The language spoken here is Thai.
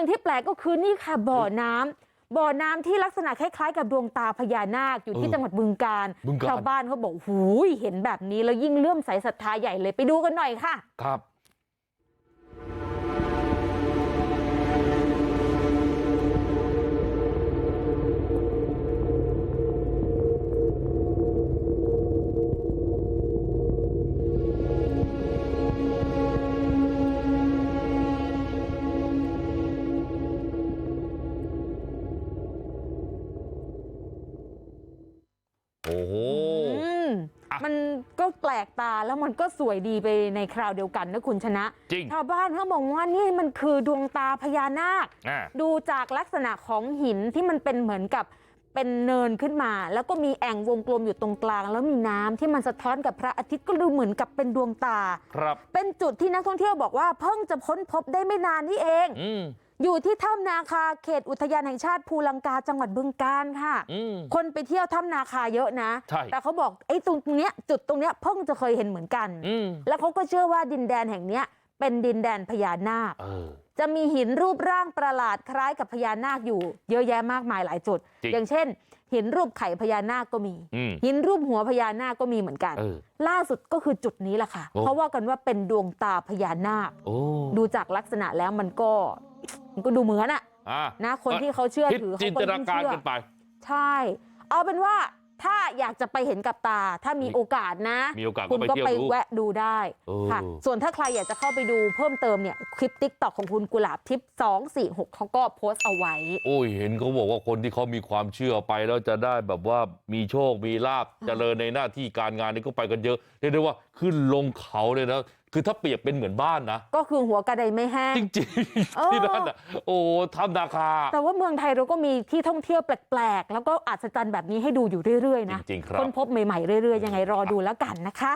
นึ่งที่แปลกก็คือนี่ค่ะบ่อน้ำบ่อน้ำที่ลักษณะคล้ายๆกับดวงตาพญานาคอยู่ที่เออจังหวัดบึงกาฬบึงกาฬชาวบ้านเขาบอกหูยเห็นแบบนี้แล้วยิ่งเลื่อมใสศรัทธาใหญ่เลยไปดูกันหน่อยค่ะ โอ้โหอืมอะมันก็แปลกตาแล้วมันก็สวยดีไปในคราวเดียวกันนะคุณชนะจริงชาวบ้านเขาบอกว่านี่มันคือดวงตาพญานาคอ่าดูจากลักษณะของหินที่มันเป็นเหมือนกับเป็นเนินขึ้นมา แล้วก็มีแอ่งวงกลมอยู่ตรงกลาง แล้วมีน้ำที่มันสะท้อนกับพระอาทิตย์ก็ดูเหมือนกับเป็นดวงตาครับเป็นจุดที่นักท่องเที่ยวบอกว่าเพิ่งจะค้นพบได้ไม่นานนี้เอง อืมอยู่ที่ถ้ำนาคาเขตอุทยานแห่งชาติภูลังกาจังหวัดบึงกาฬค่ะอืมคนไปเที่ยวถ้ำนาคาเยอะนะใช่แต่เขาบอกไอ้ตรงเนี้ยจุดตรงเนี้ยเพิ่งจะเคยเห็นเหมือนกันอืมแล้วเขาก็เชื่อว่าดินแดนแห่งเนี้ยเป็นดินแดนพญานาคเออจะมีหินรูปร่างประหลาดคล้ายกับพญานาคอยู่เยอะแยะมากมายหลายจุดจริงอย่างเช่น หินรูปไข่พญานาคก็มีอืมหินรูปหัวพญานาคก็มีเหมือนกันเออล่าสุดก็คือจุดนี้แหละค่ะโอ้เพราะว่ากันว่าเป็นดวงตาพญานาคโอ้ดูจากลักษณะแล้วมันก็ มันก็ดูเหมือนอะอะนะคนที่เขาเชื่อคิดถือจิเขานก็ตนายิ่งการเชื่อกันไปใช่เอาเป็นว่าถ้าอยากจะไปเห็นกับตาถ้ามีมีโอกาสนะมีโอกาสคุณก็ก็ไปไปเที่ยวดูแวะดูได้เออค่ะส่วนถ้าใครอยากจะเข้าไปดูเพิ่มเติมเนี่ยคลิปติ๊กต็อกของคุณกุหลาบทิพย์246เขาก็โพสต์เอาไว้โอ้ยเห็นเขาบอกว่าคนที่เขามีความเชื่อไปแล้วจะได้แบบว่ามีโชคมีลาบเจริญในหน้าที่การงานนี่ก็ไปกันเยอะเรียกได้ว่าขึ้นลงเขาเลยนะ คือถ้าเปรียบเป็นเหมือนบ้านนะก็คือหัวกระไดไม่แห้งจริงเออๆที่นั่นอะโอ้ทำนาคาแต่ว่าเมืองไทยเราก็มีที่ท่องเที่ยวแปลกๆแล้วก็อัศจรรย์แบบนี้ให้ดูอยู่เรื่อยๆนะจริงๆครับค้นพบใหม่ๆเรื่อยๆยังไงรอดูแล้วกันนะคะ